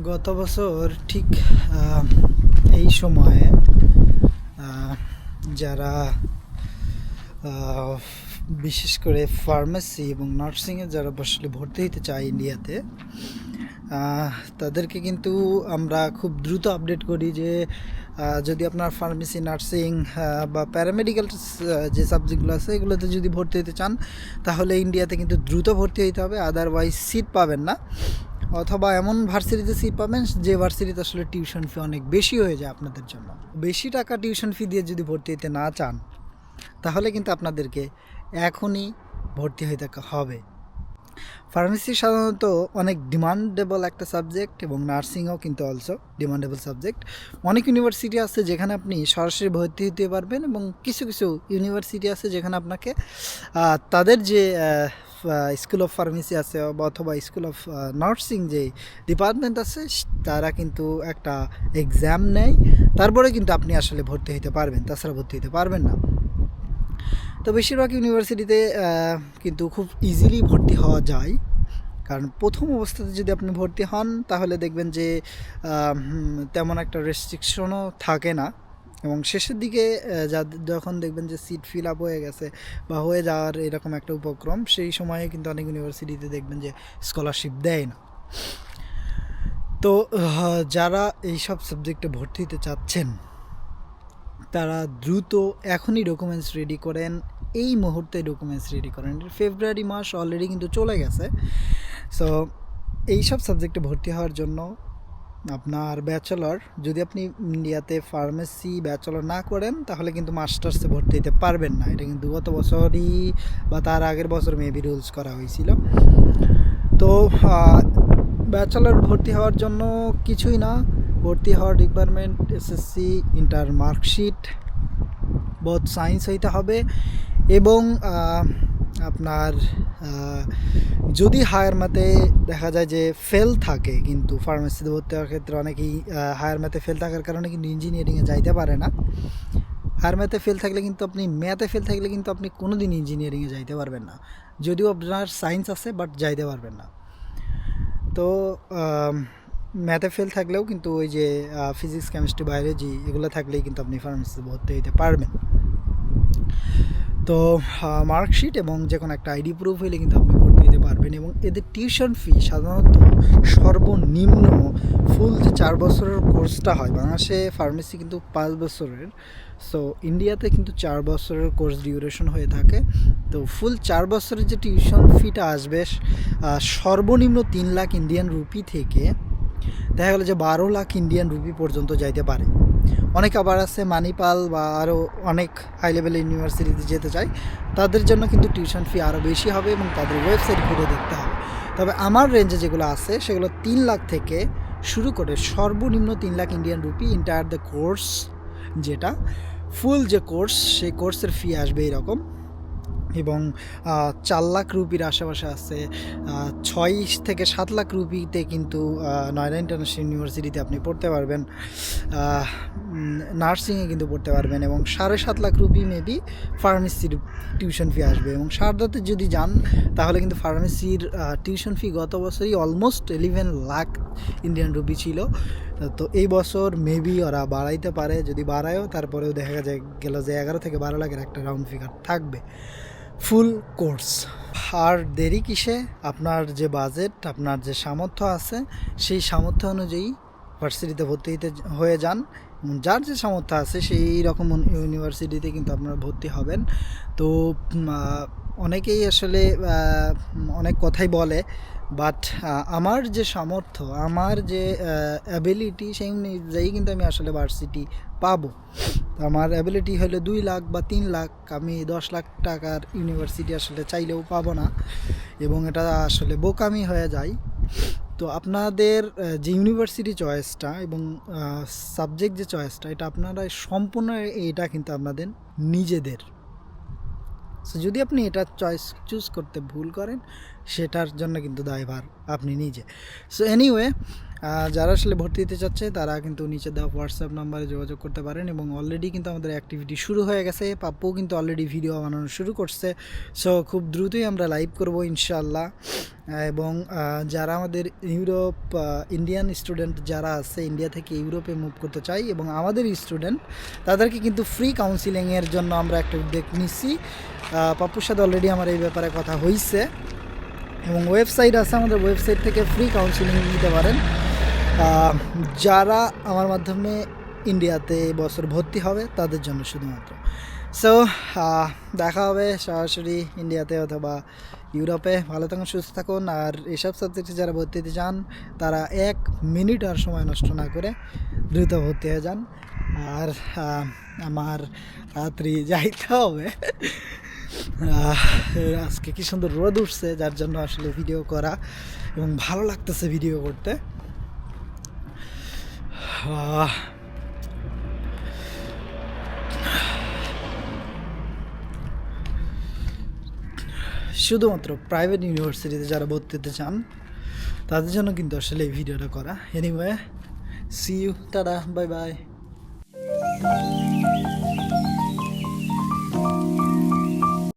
গত বছর ঠিক এই সময়ে যারা বিশেষ করে ফার্মেসি এবং নার্সিংয়ে যারা আসলে ভর্তি হতে চায় ইন্ডিয়াতে তাদেরকে কিন্তু আমরা খুব দ্রুত আপডেট করি যে যদি আপনার ফার্মেসি, নার্সিং বা প্যারামেডিক্যাল যে সাবজেক্টগুলো আছে, এগুলোতে যদি ভর্তি হতে চান, তাহলে ইন্ডিয়াতে কিন্তু দ্রুত ভর্তি হতে হবে আদারওয়াইজ সিট পাবেন না। অথবা এমন ভার্সিটিতে সিট পাবেন যে ভার্সিটিতে আসলে টিউশন ফি অনেক বেশি হয়ে যায় আপনাদের জন্য। বেশি টাকা টিউশন ফি দিয়ে যদি ভর্তি হতে না চান, তাহলে কিন্তু আপনাদেরকে এখনই ভর্তি হইতে হবে। ফার্মেসি সাধারণত অনেক ডিমান্ডেবল একটা সাবজেক্ট এবং নার্সিংও কিন্তু অলসো ডিমান্ডেবল সাবজেক্ট অনেক ইউনিভার্সিটি আছে যেখানে আপনি সরাসরি ভর্তি হতে পারবেন এবং কিছু কিছু ইউনিভার্সিটি আছে যেখানে আপনাকে তাদের যে স্কুল অফ ফার্মেসি আছে, বা অথবা স্কুল অফ নার্সিং যে ডিপার্টমেন্ট আছে তারা কিন্তু একটা এক্সাম নেয়। তারপরে কিন্তু আপনি আসলে ভর্তি হতে পারবেন, তাছাড়া ভর্তি হতে পারবেন না। তো বেশিরভাগ ইউনিভার্সিটিতে কিন্তু খুব ইজিলি ভর্তি হওয়া যায়। কারণ প্রথম অবস্থাতে যদি আপনি ভর্তি হন, তাহলে দেখবেন যে তেমন একটা রেস্ট্রিকশনও থাকে না। এবং শেষের দিকে যা- যখন দেখবেন যে সিট ফিল আপ হয়ে গেছে বা হয়ে যাওয়ার এরকম একটা উপক্রম, সেই সময়ে কিন্তু অনেক ইউনিভার্সিটিতে দেখবেন যে স্কলারশিপ দেয় না। তো যারা এইসব সাবজেক্টে ভর্তি হতে চাচ্ছেন, তারা দ্রুত এখনই ডকুমেন্টস রেডি করেন। এই মুহূর্তে ডকুমেন্টস রেডি করেন। ফেব্রুয়ারি মাস অলরেডি কিন্তু চলে গেছে। সো এইসব সাবজেক্টে ভর্তি হওয়ার জন্য আপনার ব্যাচেলর, যদি আপনি ইন্ডিয়াতে ফার্মেসি ব্যাচেলর না করেন, তাহলে কিন্তু মাস্টার্সে ভর্তি হতে পারবেন না। এটা কিন্তু গত বছরই বা তার আগের বছর মেবি রুলস করা হয়েছিল। তো ব্যাচেলর ভর্তি হওয়ার জন্য কিছুই না। ভর্তি হওয়ার রিকোয়ারমেন্ট এসএসসি ইন্টার মার্কশিট বোধ সায়েন্স হইতে হবে এবং আপনার যদি হায়ার ম্যাথে দেখা যায় যে ফেল থাকে, কিন্তু ফার্মেসিতে ভর্তি হওয়ার ক্ষেত্রে অনেকেই হায়ার ম্যাথে ফেল থাকার কারণে কিন্তু ইঞ্জিনিয়ারিংয়ে যাইতে পারে না। হায়ার ম্যাথে ফেল থাকলে কিন্তু আপনি ম্যাথে ফেল থাকলে কিন্তু আপনি কোনো দিন ইঞ্জিনিয়ারিংয়ে যাইতে পারবেন না। যদিও আপনার সায়েন্স আছে বাট যাইতে পারবেন না। তো ম্যাথে ফেল থাকলেও কিন্তু ওই যে ফিজিক্স কেমিস্ট্রি বায়োলজি এগুলো থাকলেই কিন্তু আপনি ফার্মেসিতে ভর্তি হইতে পারবেন। তো মার্কশিট এবং যে কোনো একটা আইডি প্রুফ হইলে কিন্তু আপনি ভোট দিতে পারবেন এবং এদের টিউশন ফি সাধারণত সর্বনিম্ন ফুল যে চার বছরের কোর্সটা হয়, বাংলাদেশে ফার্মেসি কিন্তু পাঁচ বছরের। সো ইন্ডিয়াতে কিন্তু চার বছরের কোর্স ডিউরেশন হয়ে থাকে। তো ফুল চার বছরের যে টিউশন ফিটা আসবে সর্বনিম্ন তিন লাখ ইন্ডিয়ান রুপি থেকে দেখা গেলো যে বারো লাখ ইন্ডিয়ান রুপি পর্যন্ত যাইতে পারে। অনেক আবার আছে মানিপাল বা আরও অনেক হাই লেভেল ইউনিভার্সিটিতে যেতে চায় তাদের জন্য কিন্তু টিউশন ফি আরও বেশি হবে এবং তাদের ওয়েবসাইট ঘুরে দেখতে হবে। তবে আমার রেঞ্জে যেগুলো আছে, সেগুলো তিন লাখ থেকে শুরু করে সর্বনিম্ন তিন lakh Indian rupee entire the course যেটা ফুল যে কোর্স সেই কোর্সের ফি আসবে এরকম। এবং চার লাখ রুপির আশেপাশে আছে। ছয় থেকে সাত লাখ রুপিতে কিন্তু নয়ডা ইন্টারন্যাশনাল ইউনিভার্সিটিতে আপনি পড়তে পারবেন। নার্সিংয়ে কিন্তু পড়তে পারবেন এবং সাড়ে সাত লাখ রুপি মেবি ফার্মেসির টিউশন ফি আসবে এবং সারদাতে যদি যান, তাহলে কিন্তু ফার্মেসির টিউশন ফি গত বছরই almost eleven lakh Indian rupee ছিল। তো এই বছর মেবি ওরা বাড়াইতে পারে, যদি বাড়ায়ও, তারপরেও দেখা যায় গেল যে এগারো থেকে বারো লাখের একটা রাউন্ড ফিগার থাকবে। Full course. আর দেরি কিসে? আপনার যে বাজেট, আপনার যে সামর্থ্য আছে, সেই সামর্থ্য অনুযায়ী ভার্সিটিতে ভর্তি হতে হয়ে যান। যার যে সামর্থ্য আছে, সেই রকম ইউনিভার্সিটিতে কিন্তু আপনারা ভর্তি হবেন। তো অনেকেই আসলে অনেক কথাই বলে, বাট আমার যে সামর্থ্য, আমার যে অ্যাবিলিটি সেই অনুযায়ী কিন্তু আমি আসলে ভার্সিটি পাবো। তো আমার অ্যাবিলিটি হলে দুই লাখ বা তিন লাখ। আমি দশ লাখ টাকার ইউনিভার্সিটি আসলে চাইলেও পাবো না। এবং এটা আসলে বোকামি হয়ে যায়। তো আপনাদের যে ইউনিভার্সিটি চয়েসটা এবং সাবজেক্ট যে চয়েসটা এটা আপনারা সম্পূর্ণ এটা কিন্তু আপনাদের নিজেদের। সো যদি আপনি এটা চয়েস চুজ করতে ভুল করেন, সেটার জন্য কিন্তু দায়ভার আপনি নিজে। সো এনিওয়ে যারা আসলে ভর্তি দিতে চাচ্ছে, তারা কিন্তু নিচে দেওয়া হোয়াটসঅ্যাপ নাম্বারে যোগাযোগ করতে পারেন এবং অলরেডি কিন্তু আমাদের অ্যাক্টিভিটি শুরু হয়ে গেছে। পাপ্পু কিন্তু অলরেডি ভিডিও বানানো শুরু করছে। সো খুব দ্রুতই আমরা লাইভ করব ইনশাল্লাহ এবং যারা আমাদের ইউরোপ ইন্ডিয়ান স্টুডেন্ট যারা আছে ইন্ডিয়া থেকে ইউরোপে মুভ করতে চাই এবং আমাদের স্টুডেন্ট তাদেরকে কিন্তু ফ্রি কাউন্সিলিংয়ের জন্য আমরা একটা উদ্যোগ নিচ্ছি। পাপ্পুর সাথে অলরেডি আমার এই ব্যাপারে কথা হয়েছে এবং ওয়েবসাইট আছে আমাদের ওয়েবসাইট থেকে ফ্রি কাউন্সিলিং নিতে পারেন। যারা আমার মাধ্যমে ইন্ডিয়াতে বছর ভর্তি হবে, তাদের জন্য শুধুমাত্র। সো দেখা হবে সরাসরি ইন্ডিয়াতে অথবা ইউরোপে। ভালো থাকুন, সুস্থ থাকুন। আর এসব সাবজেক্টে যারা ভর্তি হতে চান, তারা এক মিনিট আর সময় নষ্ট না করে দ্রুত ভর্তি হয়ে যান। আর আমার রাত্রি যাইতে হবে। আজকে কি সুন্দর রোদ উঠছে, যার জন্য আসলে ভিডিও করা এবং ভালো লাগতেছে ভিডিও করতে। শুধুমাত্র প্রাইভেট ইউনিভার্সিটিতে যারা ভর্তি হতে চান, তাদের জন্য কিন্তু আসলে এই ভিডিওটা করা. Anyway see you tata bye bye